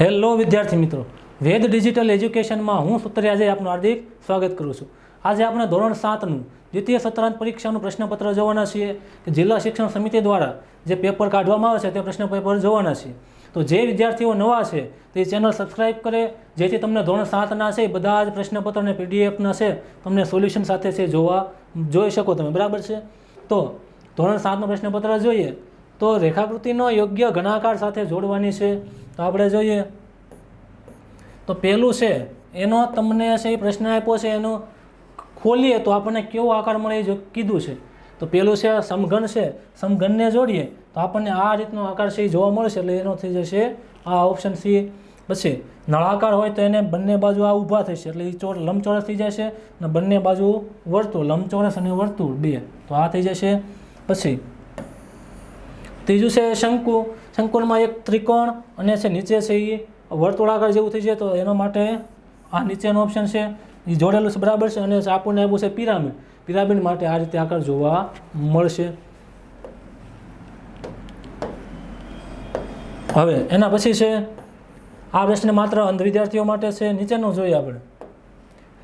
Hello વિદ્યાર્થી મિત્રો, વેદ digital એજ્યુકેશનમાં હું સુતરિયાજે આપનું હાર્દિક સ્વાગત કરું છું. આજે આપણે ધોરણ સાતનું દ્વિતીય સત્રાંત પરીક્ષાનું પ્રશ્નપત્ર જોવાના છીએ. કે જિલ્લા શિક્ષણ સમિતિ દ્વારા જે પેપર કાઢવામાં આવે છે, તે પ્રશ્ન પેપર જોવાના છીએ. તો જે વિદ્યાર્થીઓ નવા છે, તે ચેનલ સબસ્ક્રાઈબ કરે, જેથી તમને ધોરણ સાતના છે બધા જ પ્રશ્નપત્ર અને પીડીએફના છે, તમને સોલ્યુશન સાથે છે, જોવા, જોઈ શકો તમે. બરાબર છે? તો ધોરણ સાતનું પ્રશ્નપત્ર જોઈએ. તો રેખાકૃતિનો યોગ્ય ઘણાકાર સાથે જોડવાની છે. તો આપણે જોઈએ. તો પહેલું છે, એનો તમને છે એ પ્રશ્ન આપ્યો છે, એનો ખોલીએ તો આપણને કેવો આકાર મળે એ કીધું છે. તો પહેલું છે, સમઘન છે, સમઘનને જોડીએ તો આપણને આ રીતનો આકાર છે એ જોવા મળશે એટલે એનો થઈ જશે આ ઓપ્શન સી પછી નળાકાર હોય તો એને બંને બાજુ આ ઊભા થશે એટલે એ ચોર લંબચોરસ થઈ જશે અને બંને બાજુ વર્તુળ, લંબચોરસ અને વર્તુળ બે. તો આ થઈ જશે. પછી ત્રીજું છે, શંકુ. શંકુમાં એક ત્રિકોણ અને છે નીચે છે એ વર્તુળાકાર જેવું થઈ જાય તો એના માટે આ નીચેનો ઓપ્શન છે. એ જોડેલું છે બરાબર છે અને આપણને આપ્યું છે પિરામિડ. પિરામિડ માટે આ રીતે આકાર જોવા મળશે. હવે એના પછી છે, આ પ્રશ્ન માત્ર અંધ વિદ્યાર્થીઓ માટે છે, નીચેનું જોઈએ આપણે.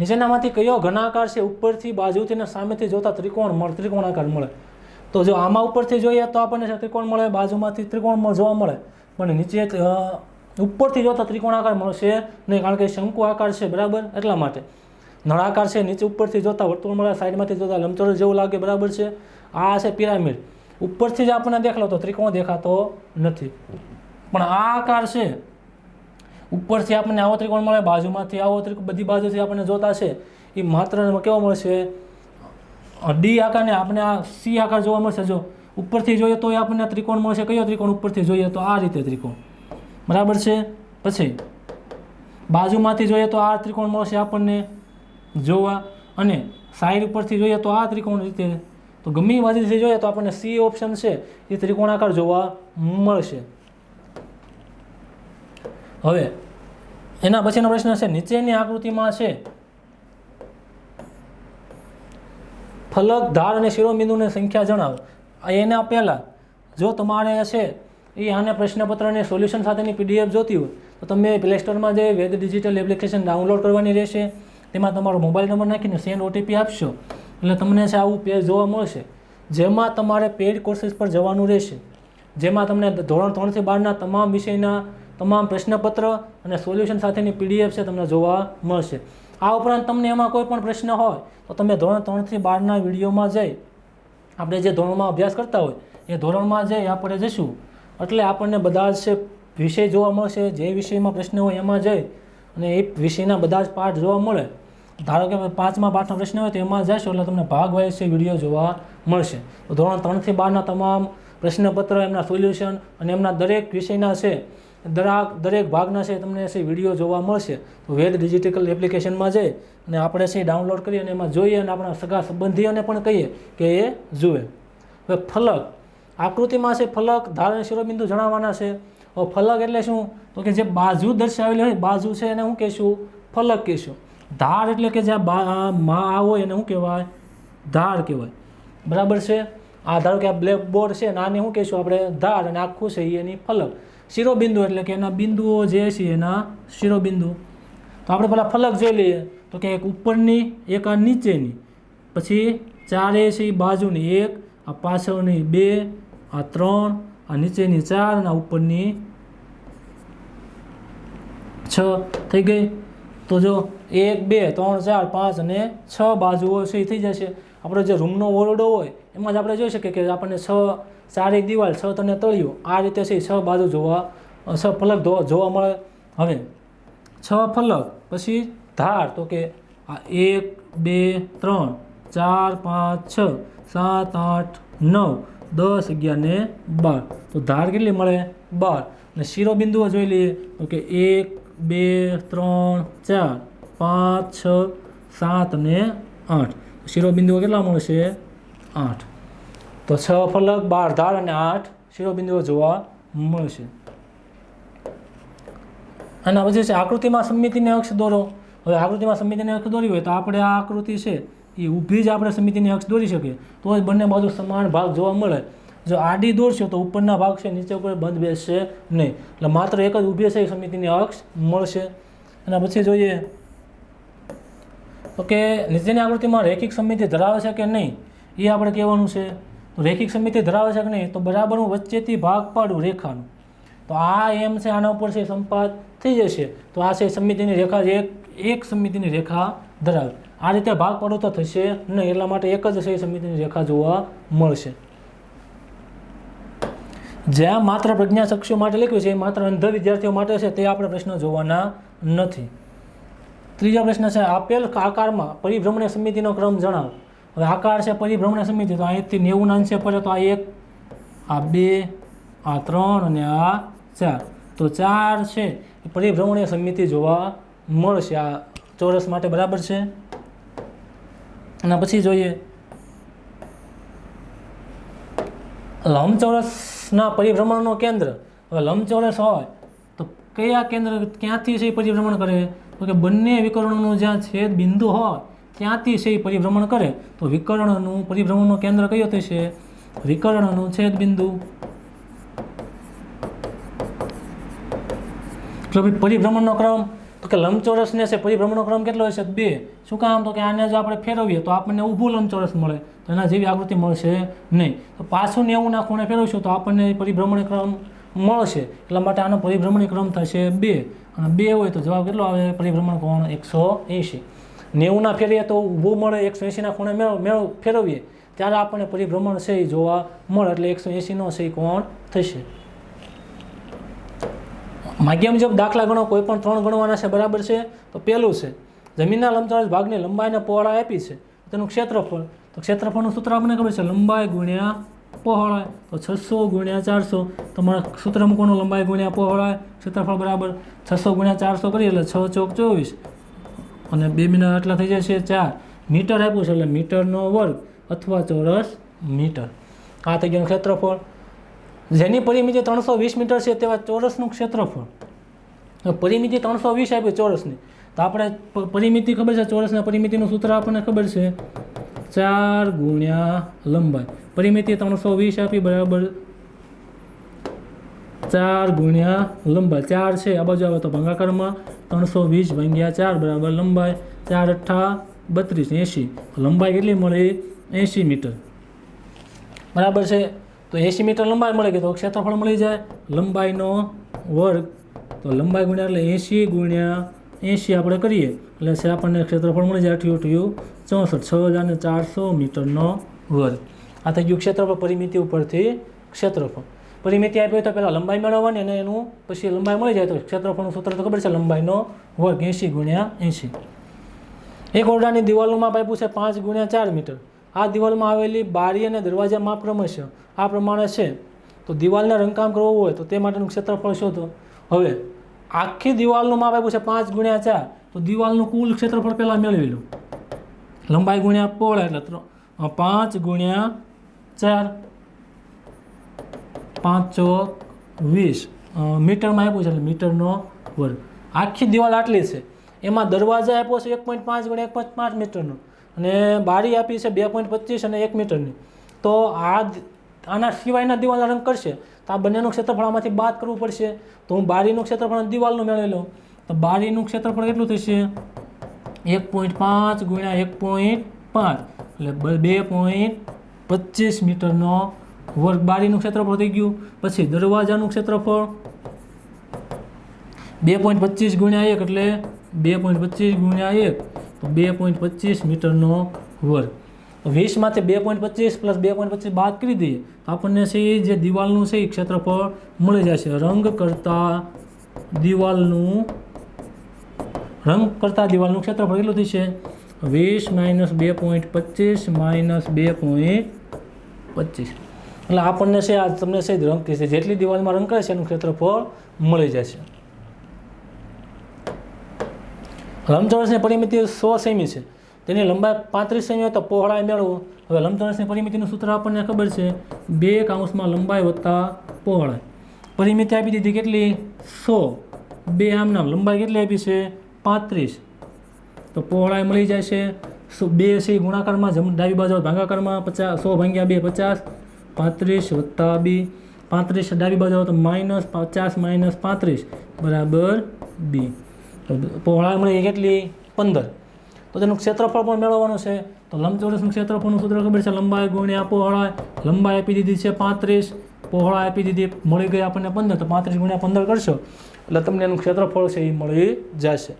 નીચેનામાંથી કયો ઘનાકાર છે ઉપરથી બાજુથી અને સામેથી જોતા ત્રિકોણ મળે, ત્રિકોણાકાર મળે. તો જો આમાં ઉપરથી જોઈએ તો આપણને ત્રિકોણ મળે, બાજુમાંથી ત્રિકોણ જોવા મળે, પણ નીચે ઉપરથી જોતા ત્રિકોણ આકાર મળશે નહીં, કારણ કે શંકુ આકાર છે, બરાબર? એટલા માટે. નળાકાર છે, નીચે ઉપરથી જોતા વર્તુળ મળે, સાઈડમાંથી જોતા લંબચોરસ જેવું લાગે, બરાબર છે? આ છે પિરામિડ. ઉપરથી જ આપણને દેખાડો તો ત્રિકોણ દેખાતો નથી. પણ આ આકાર છે. ઉપરથી આપણને આવો ત્રિકોણ મળે, બાજુમાંથી આવો ત્રિકોણ બધી બાજુથી આપણને જોતા છે. એ માત્ર કેવો મળશે? ડી આકારને આપણે આ સી આકાર જોવા મળશે. જો ઉપરથી જોઈએ તો એ આપણને ત્રિકોણ મળશે. કયો ત્રિકોણ ઉપરથી જોઈએ તો આ રીતે ત્રિકોણ. બરાબર છે? પછી બાજુમાંથી જોઈએ તો આ ત્રિકોણ મળશે આપણને જોવા. અને સાઈડ ઉપરથી જોઈએ તો આ ત્રિકોણ રીતે. તો ગમે બાજુથી જોઈએ તો આપણને સી ઓપ્શન છે એ ત્રિકોણાકાર જોવા મળશે. હવે એના પછીનો પ્રશ્ન છે, નીચેની આકૃતિમાં છે ફલક, ધાર અને શિરોબિંદુની સંખ્યા જણાવો. એના પહેલાં, જો તમારે છે, એ આને પ્રશ્નપત્રને સોલ્યુશન સાથેની પીડીએફ જોતી હોય, તો તમે પ્લે સ્ટોરમાં જે વેદ ડિજિટલ એપ્લિકેશન ડાઉનલોડ કરવાની રહેશે, તેમાં તમારો મોબાઈલ નંબર નાખીને સેન્ડ ઓટીપી આપશો. એટલે તમને છે, આવું પેજ જોવા મળશે. જેમાં તમારે પેડ કોર્સીસ પર જવાનું રહેશે. જેમાં તમને ધોરણ ત્રણથી બારના તમામ વિષયના તમામ પ્રશ્નપત્ર અને સોલ્યુશન સાથેની પીડીએફ છે, તમને જોવા મળશે. આ ઉપરાંત તમને એમાં કોઈ પણ પ્રશ્ન હોય, તો તમે ધોરણ ત્રણથી બારના વિડીયોમાં જઈ આપણે જે ધોરણમાં અભ્યાસ કરતા હોય, એ ધોરણમાં જઈ આપણે જઈશું. એટલે આપણને બધા જ વિષય જોવા મળશે, જે વિષયમાં પ્રશ્ન હોય એમાં જઈ અને એ વિષયના બધા જ પાઠ જોવા મળે. ધારો કે પાંચમા પાઠનો પ્રશ્ન હોય તો એમાં જશો એટલે તમને ભાગ છે વીડિયો જોવા મળશે. તો ધોરણ ત્રણથી બારના તમામ પ્રશ્નપત્ર, એમના સોલ્યુશન અને એમના દરેક વિષયના છે દરેક દરેક ભાગના છે તમને છે વીડિયો જોવા મળશે. તો વેદ ડિજિટલ એપ્લિકેશનમાં જઈ અને આપણે છે ડાઉનલોડ કરીએ અને એમાં જોઈએ અને આપણા સગા સંબંધીઓને પણ કહીએ કે એ જુએ. હવે ફલક, આકૃતિમાં છે ફલક ધાર અને શિરોબિંદુ જણાવવાના છે. હવે ફલક એટલે શું? તો કે જે બાજુ દર્શાવેલી હોય, બાજુ છે એને શું કહેશું? ફલક કહેશું. ધાર એટલે કે જ્યાં માં આ હોય એને શું કહેવાય? ધાર કહેવાય. બરાબર છે? આ ધારો કે આ બ્લેક બોર્ડ છે અને આને શું કહીશું? આપણે ધાર અને આખું છે એની ફલક. શિરોબિંદુ એટલે કે એના બિંદુઓ જે છે એના શિરોબિંદુ. તો આપણે પહેલાં ફલક જોઈ લઈએ. તો કે એક ઉપરની, એક આ નીચેની. પછી ચારે છે એ બાજુની એક, આ પાછળની બે, આ ત્રણ, આ નીચેની ચાર અને આ ઉપરની છ થઈ ગઈ. તો જો એક, બે, ત્રણ, ચાર, પાંચ અને છ બાજુઓ છે એ થઈ જશે. આપણો જે રૂમનો ઓરડો હોય, એમાં જ આપણે જોઈ શકીએ કે આપણને છ ચાર એક દિવાલ છ તને તળિયું. આ રીતે છે છ બાજુ જોવા છ ફલક જોવા મળે. હવે, છ ફલક પછી ધાર, તો કે આ એક, બે, ત્રણ, ચાર, પાંચ, છ, સાત, આઠ, નવ, દસ, અગિયાર ને બાર. તો ધાર કેટલી મળે? બાર. અને શિરોબિંદુઓ જોઈ લઈએ, તો કે એક, બે, ત્રણ, ચાર, પાંચ, છ, સાત અને આઠ. શિરોબિંદુઓ કેટલા મળશે? આઠ. તો છ ફલક બાર ધાર અને આઠ શિરોબિંદુઓ જોવા મળશે. આના પછી છે, આકૃતિમાં સમિતિને અક્ષ દોરો. હવે આકૃતિમાં સમિતિને અક્ષ દોરી હોય તો આપણે આ આકૃતિ છે, એ ઊભી જ આપણે સમિતિની અક્ષ દોરી શકીએ. તો જ બંને બાજુ સમાન ભાગ જોવા મળે. જો આડી દોરશો તો ઉપરના ભાગ છે, નીચે ઉપર બંધ બેસશે નહીં. એટલે માત્ર એક જ ઊભી છે, એ સમિતિની અક્ષ મળશે. એના પછી જોઈએ, તો કે નીચેની આકૃતિમાં રેખિક સમિતિ ધરાવે છે કે નહીં, એ આપણે કહેવાનું છે. રેખિક સમિતિ ધરાવે છે કે નહીં? તો બરાબર હું વચ્ચેથી ભાગ પાડું રેખાનું. તો આ એમ છે, આના ઉપર છે, સંપાદ થઈ જશે. તો આ છે સમિતિની રેખા એક એક સમિતિની રેખા ધરાવે. આ રીતે ભાગ પાડો તો થશે નહીં, એટલા માટે એક જ છે સમિતિની રેખા જોવા મળશે. જ્યાં માત્ર પ્રજ્ઞાચક્ષુ માટે લખ્યું છે, એ માત્ર અંધ વિદ્યાર્થીઓ માટે છે, તે આપણે પ્રશ્ન જોવાના નથી. ત્રીજો પ્રશ્ન છે, આપેલ આકારમાં પરિભ્રમણ સમિતિનો ક્રમ જણાવો. હવે આકાર છે પરિભ્રમણ સમિતિ, તો અહીંથી નેવું અંશે પડે તો આ એક, આ બે, આ ત્રણ અને આ ચાર. તો ચાર છે, એ પરિભ્રમણીય સમિતિ જોવા મળશે. આ ચોરસ માટે બરાબર છે? અને પછી જોઈએ. લંબચોરસના પરિભ્રમણનું કેન્દ્ર. હવે લંબચોરસ હોય, તો કયા કેન્દ્ર, ક્યાંથી છે એ પરિભ્રમણ કરે? તો કે બંને વિકર્ણોનું જ્યાં છેદ બિંદુ હોય ત્યાંથી છે એ પરિભ્રમણ કરે, તો વિકર્ણનું, પરિભ્રમણનું કેન્દ્ર કયો થશે? વિકર્ણનું છેદ બિંદુ પરિભ્રમણનો ક્રમ, તો કે લંબચોરસને છે પરિભ્રમણનો ક્રમ કેટલો હશે? બે. શું કામ? તો કે આને જો આપણે ફેરવીએ, તો આપણને ઊભું લંબચોરસ મળે, તો એના જેવી આકૃતિ મળશે નહીં. તો પાછું નેવુંના ખૂણે ફેરવશું, તો આપણને પરિભ્રમણ ક્રમ મળશે. એટલા માટે આનો પરિભ્રમણ ક્રમ થશે બે. અને બે હોય તો જવાબ કેટલો આવે? પરિભ્રમણ કોણ? એકસો એંશી. નેવુંના ફેરીએ તો ઊભું મળે, એકસો એંશીના ખૂણે મેળ મેળો ફેરવીએ. ત્યારે આપણને પરિભ્રમણ છે જોવા મળે, એટલે એકસો એંશીનો છે કોણ થશે. માગ્યા મુજબ દાખલા ગણો, કોઈ પણ ત્રણ ગણવાના છે, બરાબર છે? તો પહેલું છે, જમીનના લંબચોરસ ભાગની લંબાઈને પહોળાઈ આપી છે. તેનું ક્ષેત્રફળ, તો ક્ષેત્રફળનું સૂત્ર આપણને ખબર છે? લંબાઈ ગુણ્યા પહોળાય તો છસો ગુણ્યા ચારસો તમારે સૂત્ર મૂકવાનું, લંબાઈ ગુણ્યા પહોળાઈ, ક્ષેત્રફળ બરાબર છસો ગુણ્યા ચારસો કરીએ, એટલે છ ચોક ચોવીસ. અને બે મિનિટ આટલા થઈ જશે ચાર. મીટર આપ્યું છે એટલે મીટરનો વર્ગ અથવા ચોરસ મીટર. આ થઈ ગયું ક્ષેત્રફળ. જેની પરિમિતિ ત્રણસો વીસ મીટર છે તેવા ચોરસનું ક્ષેત્રફળ. પરિમિતિ ત્રણસો વીસ આપી ચોરસની. તો આપણે પરિમિતિ ખબર છે? ચોરસના પરિમિતિનું સૂત્ર આપણને ખબર છે. ચાર ગુણ્યા લંબાઈ. પરિમિતિ ત્રણસો વીસ આપી બરાબર ચાર ગુણ્યા લંબાઈ ચાર છે. આ બાજુ આવે તો ભંગાકારમાં ત્રણસો વીસ ભાગ્યા ચાર બરાબર લંબાઈ ચાર અઠ્ઠા બત્રીસ એંશી. લંબાઈ કેટલી મળે? એંશી મીટર. બરાબર છે? તો એંશી મીટર લંબાઈ મળે કે તો ક્ષેત્રફળ મળી જાય? લંબાઈનો વર્ગ. તો લંબાઈ ગુણ્યા એટલે એંશી ગુણ્યા એંશી આપણે કરીએ. એટલે છે આપણને ક્ષેત્રફળ મળી જાય અઠ્યું અઠ્યું ચોસઠ. છ હજાર ચારસો મીટરનો વર્ગ. આ થઈ ગયું ક્ષેત્રફળ, પરિમિતિ ઉપરથી ક્ષેત્રફળ. પરિમિતિ આપી હોય તો પહેલાં લંબાઈ મેળવવાની અને એનું પછી લંબાઈ મળી જાય તો ક્ષેત્રફળનું સૂત્ર તો ખબર છે, લંબાઈનો વર્ગ એંશી ગુણ્યા એંશી. એક ઓરડાની દિવાલનું માપ આપ્યું છે પાંચ ગુણ્યા ચાર મીટર. આ દિવાલમાં આવેલી બારી અને દરવાજા માપ ક્રમશ આ પ્રમાણે છે. તો દિવાલને રંગકામ કરવું હોય તો તે માટેનું ક્ષેત્રફળ શોધો. હવે, આખી દિવાલનું માપ આપ્યું છે પાંચ ગુણ્યા ચાર. તો દિવાલનું કુલ ક્ષેત્રફળ પહેલાં મેળવી લો. લંબાઈ ગુણ્યા પહોળાઈ એટલે ત્રણ, પાંચ ગુણ્યા ચાર. પાંચ ચોક વીસ મીટરમાં આપ્યું છે એટલે મીટરનો વર્ગ. આખી દિવાલ આટલી છે. એમાં દરવાજા આપ્યો છે એક પોઈન્ટ પાંચ ગુણ્યા એક પોઈન્ટ પાંચ મીટરનો. અને બારી આપી છે બે પોઈન્ટ પચીસ અને એક મીટરની. તો આ આના સિવાયના દિવાલના રંગ કરશે. તો આ બંનેનું ક્ષેત્રફળ આમાંથી બાદ કરવું પડશે. તો હું બારીનું ક્ષેત્રફળ અને દિવાલનું મેળવી લઉં. તો બારીનું ક્ષેત્રફળ કેટલું થશે? એક પોઈન્ટ પાંચ ગુણ્યા એક પોઈન્ટ પાંચ. એટલે બે પોઈન્ટ પચીસ મીટરનો વર્ગ બારીનું ક્ષેત્રફળ થઈ ગયું. પછી દરવાજાનું ક્ષેત્રફળ બે પોઈન્ટ પચીસ ગુણ્યા એક એટલે બે પોઈન્ટ પચીસ ગુણ્યા એક. તો બે પોઈન્ટ પચીસ મીટરનો વર્ગ. વીસમાંથી બે પોઈન્ટ પચીસ પ્લસ બે પોઈન્ટ પચીસ બાદ કરી દઈએ. તો આપણને છે જે દિવાલનું છે એ ક્ષેત્રફળ મળી જશે. રંગ કરતાં દિવાલનું, રંગ કરતાં દિવાલનું ક્ષેત્રફળ કેટલું થશે? વીસ માઇનસ બે પોઈન્ટ પચીસ માઇનસ બે પોઈન્ટ પચીસ. એટલે આપણને છે, આ તમને છે રંગ છે, જેટલી દિવાલમાં રંગ કરે છે, એનું ક્ષેત્રફળ મળી જશે. લંબચોરસની પરિમિતિ સો સેમી છે. તેની લંબાઈ પાંત્રીસ સેમી હોય તો પહોળાઈ મેળવો. હવે લંબચોરસની પરિમિતિનું સૂત્ર આપણને ખબર છે, બે કાઉન્સમાં લંબાઈ વત્તા પહોળાઈ. પરિમિતિ આપી દીધી કેટલી? સો. બે આમ નામ લંબાઈ કેટલી આપી છે? પાંત્રીસ. તો પહોળાઈ મળી જાય છે. સો બે છે ગુણાકારમાં જમ ડાબી બાજુ ભાગાકારમાં પચાસ, સો ભાંગ્યા બે પચાસ. પાંત્રીસ વત્તા બી. પાંત્રીસ ડાબી બાજુ આવે તો માઇનસ પચાસ માઇનસ પાંત્રીસ બરાબર બી. પહોળાઈ મળી કેટલી? પંદર. તો તેનું ક્ષેત્રફળ પણ મેળવવાનું છે. તો લંબચોરસનું ક્ષેત્રફળનું સૂત્ર ખબર છે? લંબાઈ ગુણ્યા પહોળાઈ. લંબાઈ આપી દીધી છે પાંત્રીસ. પહોળાઈ આપી દીધી, મળી ગઈ આપણને પંદર. તો પાંત્રીસ ગુણ્યા પંદર કરશો. એટલે તમને એનું ક્ષેત્રફળ છે એ મળી જશે.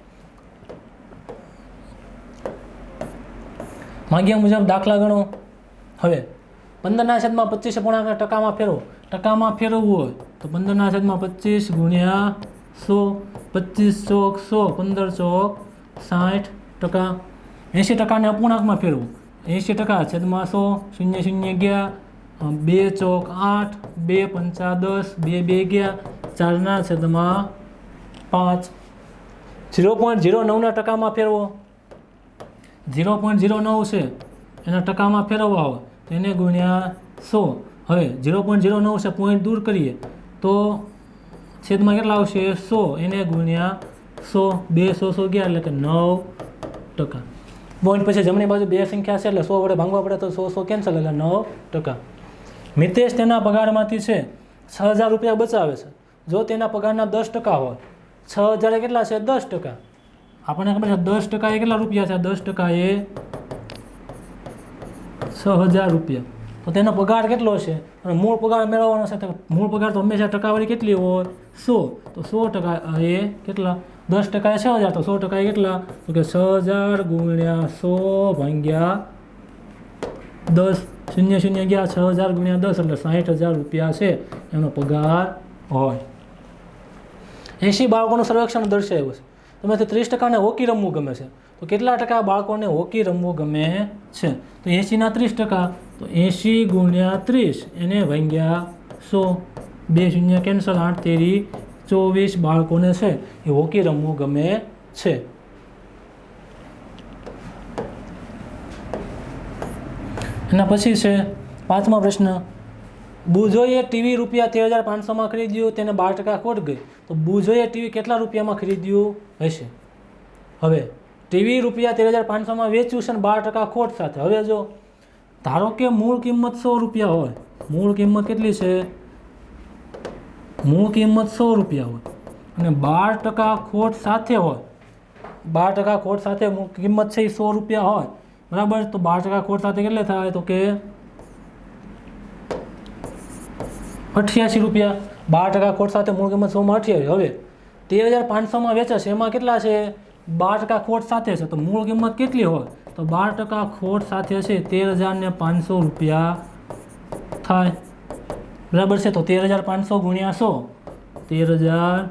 માંગ્યા મુજબ દાખલા ગણો. હવે પંદરના છેદમાં પચીસ પૂર્ણાંક ટકામાં ફેરવો. ટકામાં ફેરવવું હોય તો પંદરના છેદમાં પચીસ ગુણ્યા સો, પચીસ ચોક સો, પંદર ચોક સાઠ ટકા. એંશી ટકાને અપૂર્ણાંકમાં ફેરવું. એંશી ટકા છેદમાં સો, શૂન્ય શૂન્ય અગિયાર બે ચોક આઠ, બે પંચા દસ, બે બે અગિયાર, ચારના છેદમાં પાંચ. ઝીરો પોઈન્ટ ઝીરો નવના ટકામાં ફેરવો. ઝીરો પોઈન્ટ ઝીરો નવ છે. એના ટકામાં ફેરવવા હોય. તો એને ગુણ્યા સો. હવે ઝીરો પોઈન્ટ ઝીરો નવ છે પોઈન્ટ દૂર કરીએ, તો છેદમાં કેટલા આવશે? સો. એને ગુણ્યા સો, બે સો સો ગયા, એટલે કે નવ ટકા. પોઈન્ટ પછી જમણી બાજુ બે સંખ્યા છે, એટલે સો વડે ભાંગવા પડે તો સો સો કેન્સલ એટલે નવ ટકા. મિતેશ તેના પગારમાંથી છે, છ હજાર રૂપિયા બચાવે છે. જો તેના પગારના દસ ટકા હોય, છ હજાર કેટલા છે? દસ ટકા. આપણને ખબર છે, દસ ટકા એ કેટલા રૂપિયા છે? દસ ટકા એ છ હજાર રૂપિયા. તો તેનો પગાર કેટલો છે? અને મૂળ પગાર મેળવવાનો છે, તો મૂળ પગાર તો હંમેશા ટકાવાળી કેટલી હોય સો. તો સો ટકા એ કેટલા? દસ ટકા એ છ હજાર. તો સો ટકા એ કેટલા? તો કે છ હજાર ગુણ્યા સો ભાંગ્યા દસ. શૂન્ય શૂન્ય ગયા, છ હજાર ગુણ્યા દસ એટલે સાઠ હજાર રૂપિયા છે એનો પગાર હોય. એંશી બાળકોનું સર્વેક્ષણ દર્શાવ્યું છે. તેમાંથી ત્રીસ ટકાને હોકી રમવું ગમે છે. તો કેટલા ટકા બાળકોને હોકી રમવું ગમે છે? તો એંશીના ત્રીસ ટકા. તો એંશી ગુણ્યા ત્રીસ, એને ભાગ્યા સો. બે શૂન્ય કેન્સલ, આઠ તેરી ચોવીસ બાળકોને છે એ હોકી રમવું ગમે છે. એના પછી છે પાંચમો પ્રશ્ન. બુજોએ ટીવી રૂપિયા તેર હજાર પાંચસોમાં ખરીદ્યું, તેને બાર ટકા ખોટ ગઈ. તો બુજોએ ટીવી કેટલા રૂપિયામાં ખરીદ્યું હશે? હવે ટીવી રૂપિયા તેર હજાર પાંચસોમાં વેચ્યું છે અને બાર ટકા ખોટ સાથે. હવે જો ધારો કે મૂળ કિંમત સો રૂપિયા હોય, મૂળ કિંમત કેટલી છે? મૂળ કિંમત સો રૂપિયા હોય અને બાર ટકા ખોટ સાથે હોય, બાર ટકા ખોટ સાથે કિંમત છે એ સો રૂપિયા હોય, બરાબર? તો બાર ટકા ખોટ સાથે કેટલે થાય? તો કે અઠ્યાસી રૂપિયા. બાર ટકા ખોટ સાથે મૂળ કિંમત સોમાં અઠ્યાવીસ. હવે તેર હજાર પાંચસોમાં વેચે છે એમાં કેટલા છે? બાર ટકા ખોટ સાથે છે. તો મૂળ કિંમત કેટલી હોય? તો બાર ટકા ખોટ સાથે છે તેર હજારને પાંચસો રૂપિયા થાય. બરાબર છે? તો તેર હજાર પાંચસો ગુણ્યા સો. તેર હજાર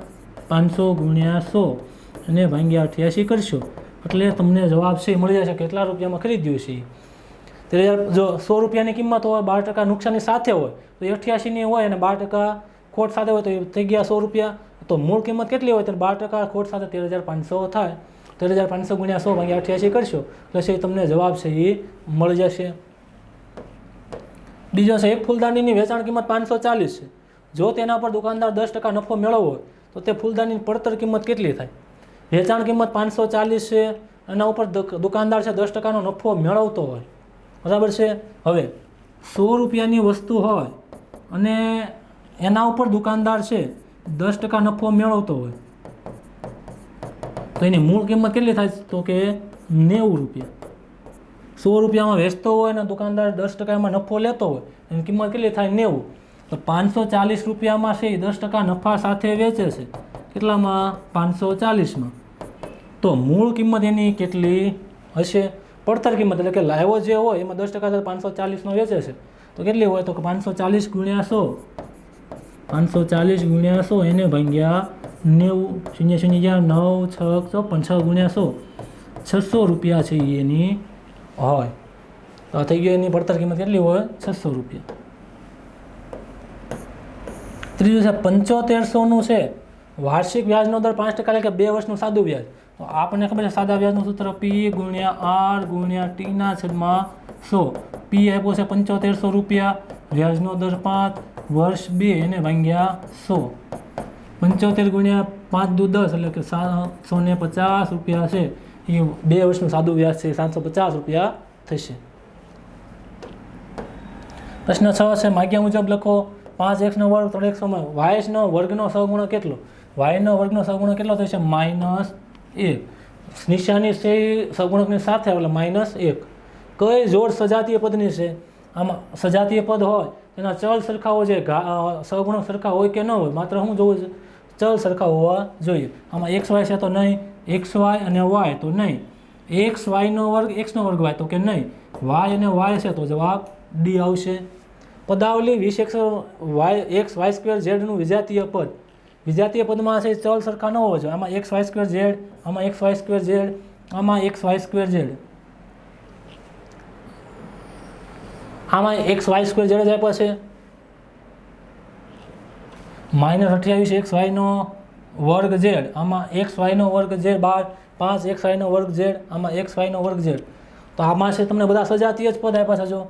પાંચસો ગુણ્યા સો. અને ભાંગ્યા અઠ્યાસી કરશો. એટલે તમને જવાબ છે મળી જશે. કેટલા રૂપિયામાં ખરીદ્યું છે? તેર હજાર જો સો રૂપિયાની કિંમત હોય, બાર ટકા નુકસાની સાથે હોય, તો અઠ્યાસીની હોય અને બાર ટકા ખોટ સાથે હોય, તો એ થઈ ગયા સો રૂપિયા. તો મૂળ કિંમત કેટલી હોય? તો બાર ટકા ખોટ સાથે તેર હજાર પાંચસો થાય. તેર હજાર પાંચસો ગુણ્યા સો ભાગ્યા અઠ્યાસી કરશો. એટલે તમને જવાબ છે એ મળી જશે. બીજો છે, એક ફૂલદાનીની વેચાણ કિંમત પાંચસો ચાલીસ છે. જો તેના પર દુકાનદાર દસ ટકા નફો મેળવવો હોય, તો તે ફૂલદાનીની પડતર કિંમત કેટલી થાય? વેચાણ કિંમત પાંચસો ચાલીસ છે. એના ઉપર દુક- દુકાનદાર છે દસ ટકાનો નફો મેળવતો હોય. બરાબર છે? હવે, સો રૂપિયાની વસ્તુ હોય અને એના ઉપર દુકાનદાર છે દસ ટકા નફો મેળવતો હોય, તો એની મૂળ કિંમત કેટલી થાય? તો કે નેવું રૂપિયા. સો રૂપિયામાં વેચતો હોય અને દુકાનદાર દસ ટકા એમાં નફો લેતો હોય, એની કિંમત કેટલી થાય? નેવું. તો પાંચસો ચાલીસ રૂપિયામાં છે એ દસ ટકા નફા સાથે વેચે છે. કેટલામાં? પાંચસો ચાલીસમાં. તો મૂળ કિંમત એની કેટલી હશે? પડતર કિંમત, એટલે કે લાવ્યો જે હોય, એમાં દસ ટકા પાંચસો ચાલીસનો વેચે છે. તો કેટલી હોય? તો કે પાંચસો ચાલીસ ગુણ્યા સો. પાંચસો ચાલીસ ગુણ્યા સો, એને ભાગ્યા નેવું, શૂન્ય શૂન્ય જ્યાં નવ, છ ચોપન છ ગુણ્યા સો. છસો રૂપિયા છે એની. હોય તો આ થઈ ગયો એની પડતર કિંમત કેટલી હોય? છસો રૂપિયા. ત્રીજું છે પંચોતેરસોનું છે. વાર્ષિક વ્યાજનો દર પાંચ ટકા એટલે કે બે વર્ષનું સાદું વ્યાજ. તો આપણને ખબર છે સાદા વ્યાજનું સૂત્ર પી ગુણ્યા આર ગુણ્યા ટીના છેદમાં સો. પી આપ્યો છે પંચોતેરસો રૂપિયા. વ્યાજનો દર પાંચ વર્ષ બે એને ભાંગ્યા સો. પંચોતેર ગુણ્યા પાંચ દુ દસ એટલે કે સાતસો ને પચાસ રૂપિયા છે. એ બે વર્ષનું સાદું વ્યાજ છે, સાતસો પચાસ રૂપિયા થશે. પ્રશ્ન છ છે, માગ્યા મુજબ લખો, પાંચ એક્સનો વર્ગ ત્રણ એક્સ વાયસનો વર્ગનો સહગુણો કેટલો? વાયનો વર્ગનો સહગુણો કેટલો થશે? માઇનસ એક. નિશાની છે સગુણકની સાથે એટલે માઇનસ એક. કઈ જોડ સજાતીય પદની છે? આમાં સજાતીય પદ હોય એના ચલ સરખા હોય છે ઘા અ, સહગુણક સરખા હોય કે ન હોય માત્ર શું જોવું છે ચલ સરખા હોવા જોઈએ. આમાં એક્સ વાય છે તો નહીં. એક્સ વાય અને વાય તો નહીં. એક્સ વાયનો વર્ગ એક્સનો વર્ગ વાય તો કે નહીં. વાય અને વાય છે તો જવાબ ડી આવશે. પદાવલી વીસ x y x y square ઝેડનું વિજાતીય પદ. વિજાતીય પદમાં છે ચલ સરખા ન હોવો જોઈએ. આમાં એક્સ વાય સ્ક્વેર ઝેડ આમાં એક્સ વાય સ્ક્વેર ઝેડ આમાં એક્સ વાય સ્ક્વેર ઝેડ આમાં એક્સ વાય સ્ક્વેર ઝેડ જ આપ્યા છે. માઇનસ અઠ્યાવીસ એક્સ વાયનો વર્ગ ઝેડ આમાં એક્સ વાયનો વર્ગ ઝેડ બાર, પાંચ એક્સ વાયનો વર્ગ ઝેડ આમાં એક્સ વાયનો વર્ગ ઝેડ તો આમાં છે તમને બધા સજાતીય જ પદ આપ્યા છે જો.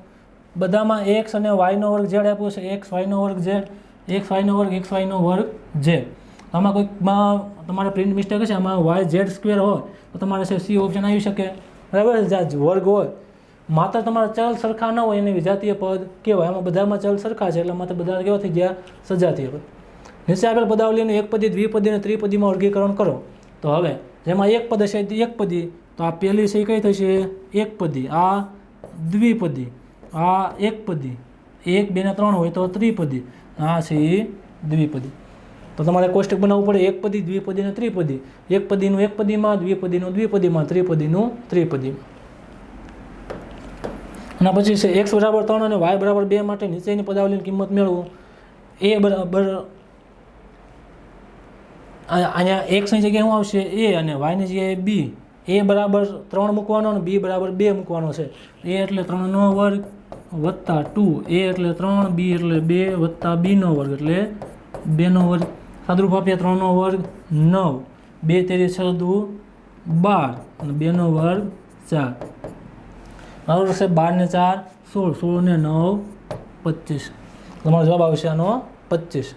બધામાં એક્સ અને વાયનો વર્ગ ઝેડ આપ્યો છે. એક્સ વાયનો વર્ગ ઝેડ એક્સ વાયનો વર્ગ એક્સ વાયનો વર્ગ ઝેડ આમાં કોઈકમાં તમારે પ્રિન્ટ મિસ્ટેક હશે. આમાં વાય ઝેડ સ્ક્વેર હોય તો તમારે છે સી ઓપ્શન આવી શકે. બરાબર? વર્ગ હોય. માત્ર તમારા ચલ સરખા ન હોય એને વિજાતીય પદ કહેવાય. આમાં બધામાં ચલ સરખા છે, એટલે માત્ર બધા કેવા થઈ ગયા? સજાતીય પદ. નીચે આપેલ પદાવલીનું એકપદી દ્વિપદી અને ત્રિપદીમાં વર્ગીકરણ કરો. તો હવે, જેમાં એક પદ હશે એકપદી તો આ પહેલી છે કઈ થશે? એકપદી આ દ્વિપદી. આ એકપદી એક, બે ને ત્રણ હોય તો ત્રિપદી. આ છે દ્વિપદી. તો તમારે કોષ્ટક બનાવવું પડે. એકપદી દ્વિપદી અને ત્રિપદી. એકપદીનું એકપદીમાં દ્વિપદીનું દ્વિપદીમાં, ત્રિપદીનું ત્રિપદીમાં. અને પછી છે એક્સ બરાબર ત્રણ અને વાય બરાબર બે માટે નીચેની પદાવલીની કિંમત મેળવો. એ બરાબર અહીંયા એક્સની જગ્યાએ શું આવશે? એ અને વાયની જગ્યાએ બી એ બરાબર ત્રણ મૂકવાનો અને બી બરાબર બે મૂકવાનો છે. એ એટલે ત્રણનો વર્ગ વત્તા ટુ. એ એટલે ત્રણ બી એટલે બે વત્તા બીનો વર્ગ એટલે બેનો વર્ગ. સાદરૂપ આપીએ ત્રણનો વર્ગ નવ. બે તેરી છ દુ બાર. અને બેનો વર્ગ ચાર. બરાબર છે? બારને ચાર, સોળ સોળ ને નવ, પચીસ. તમારો જવાબ આવશે આનો પચીસ.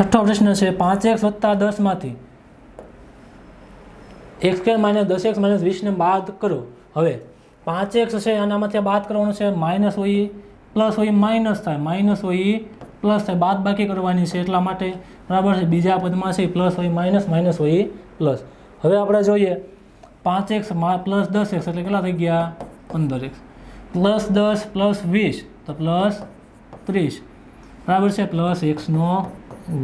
છઠ્ઠો પ્રશ્ન છે, પાંચ એક્સ વત્તા દસમાંથી એક્સ સ્ક્વેર માઇનસ દસ એક્સ માઇનસ વીસને બાદ કરો. હવે, પાંચ એક્સ છે, આનામાંથી બાદ કરવાનું છે, માઇનસ હોય પ્લસ હોય માઇનસ થાય. માઇનસ હોય પ્લસ થાય. બાદ બાકી કરવાની છે એટલા માટે. બરાબર છે? બીજા પદમાં છે પ્લસ હોય માઇનસ માઇનસ હોય પ્લસ. હવે આપણે જોઈએ પાંચ એક્સ પ્લસ દસ એક્સ એટલે કેટલા થઈ ગયા? પંદર એક્સ પ્લસ દસ પ્લસ વીસ. તો પ્લસ ત્રીસ. બરાબર છે? પ્લસ એક્સનો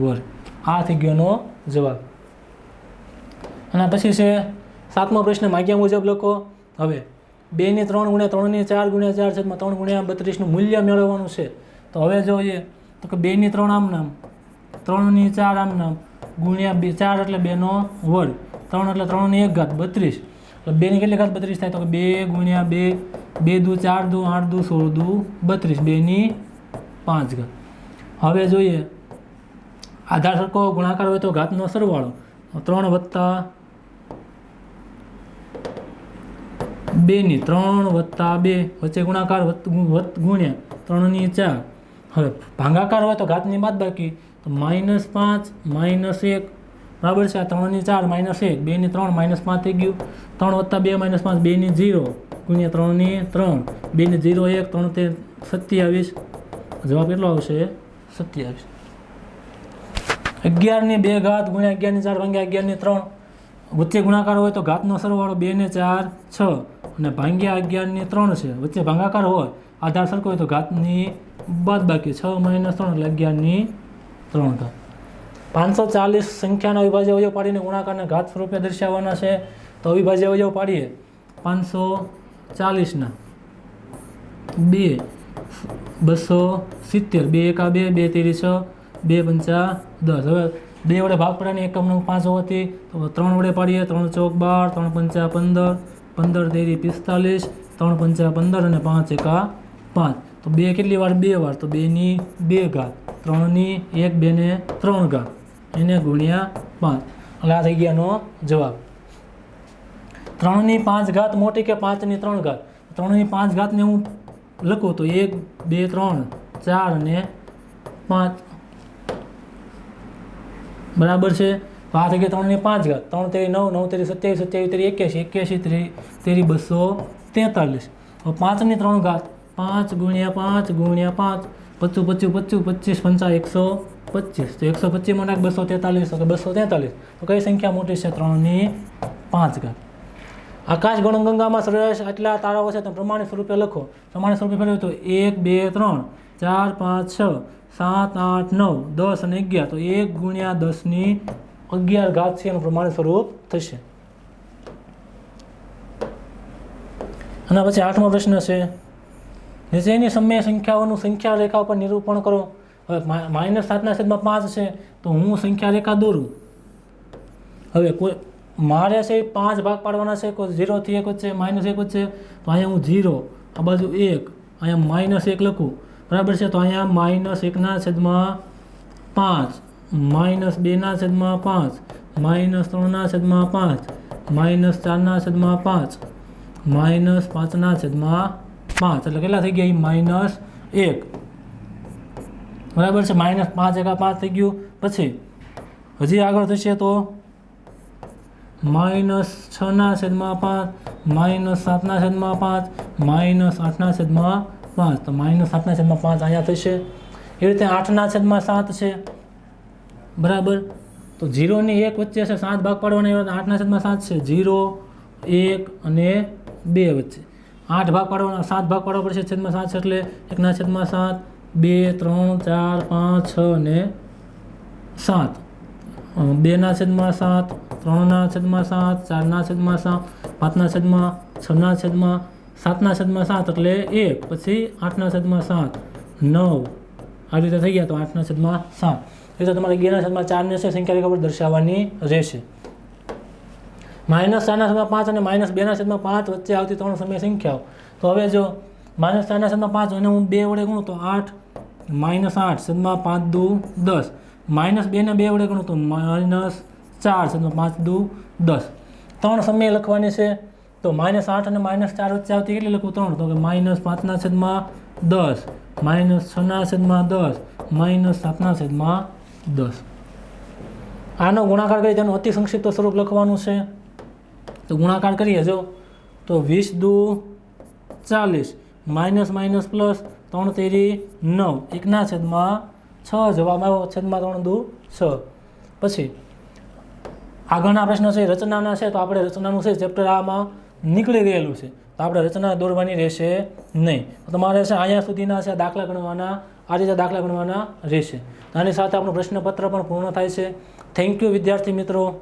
વર્ગ. આ થઈ ગયોનો જવાબ. અને પછી છે, સાતમો પ્રશ્ન માગ્યા મુજબ લખો. હવે બેની ત્રણ ગુણ્યા ત્રણની ચાર ગુણ્યા ચાર છે ત્રણ ગુણ્યા બત્રીસનું મૂલ્ય મેળવવાનું છે. તો હવે જોઈએ. તો કે બેની ત્રણ આમ નામ. ત્રણની ચાર આમ નામ. ગુણ્યા બે, ચાર એટલે બેનો વર્ગ. ત્રણ એટલે ત્રણની એક ઘાત બત્રીસ. એટલે બેની કેટલી ઘાત બત્રીસ થાય? તો બે ગુણ્યા બે બે દુ ચાર દુ, આઠ દુ, સોળ દુ, બત્રીસ. બેની પાંચ ઘાત. હવે જોઈએ, આધાર સરખો ગુણાકાર હોય તો ઘાતનો સરવાળો. ત્રણ વત્તા બેની ત્રણ વત્તા બે વચ્ચે ગુણાકાર વત્ત ગુણ્યા ત્રણની ચાર. હવે ભાંગાકાર હોય તો ઘાતની બાદ બાકી તો માઇનસ પાંચ, માઇનસ એક બરાબર છે? આ ત્રણની ચાર માઇનસ એક, બેની ત્રણ માઇનસ પાંચ થઈ ગયું. ત્રણ વત્તા બે માઇનસ પાંચ, બેની જીરો ગુણ્યા ત્રણની ત્રણ. બેની જીરો એક, ત્રણ તે સત્યાવીસ. જવાબ કેટલો આવશે? સત્યાવીસ. અગિયારની બે ઘાત ગુણ્યા અગિયારની ચાર ભાંગ્યા અગિયારની ત્રણ. વચ્ચે ગુણાકાર હોય તો ઘાતનો સરવાળો બે ને ચાર, છ. અને ભાંગ્યા અગિયારની ત્રણ છે. વચ્ચે ભાંગાકાર હોય, આધાર સરખો હોય તો ઘાતની બાદ બાકી છ માઇનસ ત્રણ એટલે અગિયારની ત્રણ ઘાત. પાંચસો ચાલીસ સંખ્યાના અવિભાજ્ય અવયવ પાડીને ગુણાકારને ઘાત સ્વરૂપે દર્શાવવાના છે. તો અવિભાજ્ય અવયવ પાડીએ. પાંચસો ચાલીસના. બે, બસો સિત્તેર. બે એકા બે બે તેરી છ, બે પંચા દસ. હવે બે વડે ભાગ પડવાની એકમ નંગ પાંચ હોવાથી તો ત્રણ વડે પાડીએ. ત્રણ ચોક બાર, ત્રણ પંચા પંદર પંદર તેરી પિસ્તાલીસ, ત્રણ પંચા પંદર અને પાંચ એકા પાંચ. તો બે કેટલી વાર? બે વાર. તો બેની બે ઘાત. ત્રણની એક, બેને ત્રણ ઘાત. એને ગુણ્યા પાંચ. એટલે આ થઈ ગયાનો જવાબ. ત્રણની પાંચ ઘાત મોટી કે પાંચની ત્રણ ઘાત? ત્રણની પાંચ ઘાતને હું લખું તો એક, બે, ત્રણ, ચાર ને પાંચ. બરાબર છે? આ થઈ ગયા ત્રણની પાંચ ઘાત. ત્રણ તેરી નવ નવ તેરી સત્યાવીસ સત્યાવીસ તેરી એક્યાસી એક્યાસી તેરી તેરી બસો તેતાલીસ. હવે પાંચની ત્રણ ઘાત. પાંચ ગુણ્યા પાંચ ગુણ્યા પાંચ. પચું પચું પચું પચીસ પંચા એકસો પચીસ. તો એકસો પચીસમાં નાખ બસો તેતાલીસ, તો બસો તેતાલીસ. તો કઈ સંખ્યા મોટી છે? ત્રણની પાંચ ઘાત. આકાશ ગણગંગામાં સરેરાશ આટલા તારાઓ છે, તો પ્રમાણિત સ્વરૂપે લખો. પ્રમાણિત સ્વરૂપે ફેરવ્યું તો એક, બે, ત્રણ, ચાર, પાંચ, છ, સાત, આઠ, નવ, દસ અને અગિયાર. તો એક ગુણ્યા દસની અગિયાર ઘાત છે, એનું પ્રમાણિત સ્વરૂપ થશે. અને પછી આઠમો પ્રશ્ન છે. નીચેની સમય સંખ્યાઓનું સંખ્યા રેખા ઉપર નિરૂપણ કરો. હવે માઇનસ સાતના છેદમાં પાંચ છે, તો હું સંખ્યા રેખા દોરું. હવે કોઈ મારે છે પાંચ ભાગ પાડવાના છે, કોઈ ઝીરોથી એક વચ્ચે, માઇનસ એક વચ્ચે, તો અહીંયા હું ઝીરો, આ બાજુ એક, અહીંયા માઇનસ એક લખું. બરાબર છે? તો અહીંયા માઇનસ એકના છેદમાં પાંચ, માઇનસ બેના છેદમાં પાંચ, માઇનસ ત્રણના છેદમાં પાંચ, માઇનસ ચારના છેદમાં પાંચ, માઇનસ પાંચના છેદમાં પાંચ. એટલે કેટલા થઈ ગયા? માઇનસ એક. બરાબર છે? માઇનસ પાંચ એકા પાંચ થઈ ગયું. પછી હજી આગળ થશે તો માઇનસ છના છેદમાં પાંચ, માઇનસ સાતના છેદમાં પાંચ, માઇનસ આઠના છેદમાં પાંચ. તો માઇનસ સાતના છેદમાં પાંચ અહીંયા થશે. એ રીતે આઠના છેદમાં સાત છે. બરાબર? તો જીરોની એક વચ્ચે છે, સાત ભાગ પાડવાના એવા આઠના છેદમાં સાત છે. ઝીરો એક અને બે વચ્ચે. આઠ ભાગ પાડવાના, સાત ભાગ પાડવા પડશે. છેદમાં સાત છે એટલે એકના છેદમાં સાત. બે, ત્રણ, ચાર, પાંચ, છ અને સાત. બેના છેદમાં સાત, ત્રણના છેદમાં સાત, ચારના છેદમાં સાત, પાંચના છેદમાં, છના છેદમાં, સાતના છેદમાં સાત એટલે એક, પછી આઠના છેદમાં સાત, નવ. આ રીતે થઈ ગયા તો આઠના છેદમાં સાત. એ રીતે તમારે ગેરના છેદમાં ચારને છે સંખ્યા રેખા પર દર્શાવવાની રહેશે. માઇનસ ચારના છેદમાં પાંચ અને માઇનસ બેના છેદમાં પાંચ વચ્ચે આવતી ત્રણ સમય સંખ્યાઓ. તો હવે જો માઇનસ ચારના છેદમાં પાંચ અને હું બે વડે ગણું તો આઠ માઇનસ આઠ સદમાં પાંચ દુ દસ. માઇનસ બેને બે વડે ગણું તો માઇનસ ચાર સદમાં પાંચ દુ દસ. ત્રણ સમય લખવાની છે. તો માઇનસ આઠ અને માઇનસ ચાર વચ્ચે આવતી કેટલી લખું? ત્રણ. તો કે માઇનસ પાંચના છેદમાં દસ. માઇનસ છના છેદમાં દસ. માઇનસ સાતના છેદમાં દસ. આનો ગુણાકાર કરી તેનું અતિ સંક્ષિપ્ત સ્વરૂપ લખવાનું છે. તો ગુણાકાર કરીએ જો. તો વીસ દુ ચાલીસ. માઇનસ માઇનસ પ્લસ ત્રણ તેરી નવ. એકના છેદમાં છ જવાબ આવ્યો. છેદમાં ત્રણ દુ છ. પછી આગળના પ્રશ્ન છે, રચનાના છે, તો આપણે રચનાનું છે ચેપ્ટર આમાં નીકળી ગયેલું છે. તો આપણે રચના દોરવાની રહેશે નહીં. તમારે છે, અહીંયા સુધીના છે, દાખલા ગણવાના, આ રીતે દાખલા ગણવાના રહેશે. આની સાથે આપણું પ્રશ્નપત્ર પણ પૂર્ણ થાય છે. થેન્ક યુ વિદ્યાર્થી મિત્રો.